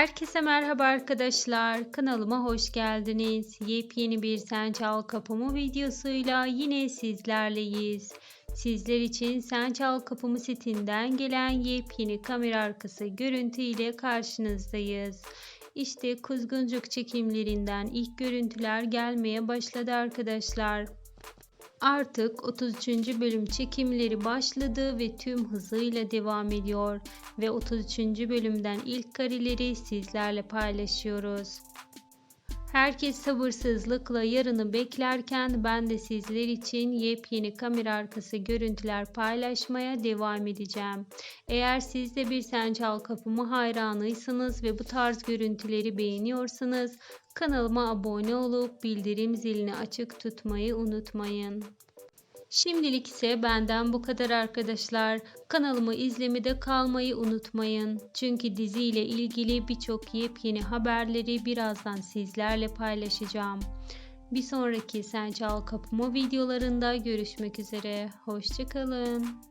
Herkese merhaba arkadaşlar. Kanalıma hoş geldiniz. Yepyeni bir Sen Çal Kapımı videosuyla yine sizlerleyiz. Sizler için Sen Çal Kapımı setinden gelen yepyeni kamera arkası görüntü ile karşınızdayız. İşte kuzguncuk çekimlerinden ilk görüntüler gelmeye başladı arkadaşlar. Artık 33. bölüm çekimleri başladı ve tüm hızıyla devam ediyor ve 33. bölümden ilk kareleri sizlerle paylaşıyoruz. Herkes sabırsızlıkla yarını beklerken ben de sizler için yepyeni kamera arkası görüntüler paylaşmaya devam edeceğim. Eğer siz de bir Sen Çal Kapımı hayranıysanız ve bu tarz görüntüleri beğeniyorsanız kanalıma abone olup bildirim zilini açık tutmayı unutmayın. Şimdilik ise benden bu kadar arkadaşlar. Kanalımı izlemede kalmayı unutmayın. Çünkü diziyle ilgili birçok yepyeni haberleri birazdan sizlerle paylaşacağım. Bir sonraki Sen Çal Kapımı videolarında görüşmek üzere. Hoşçakalın.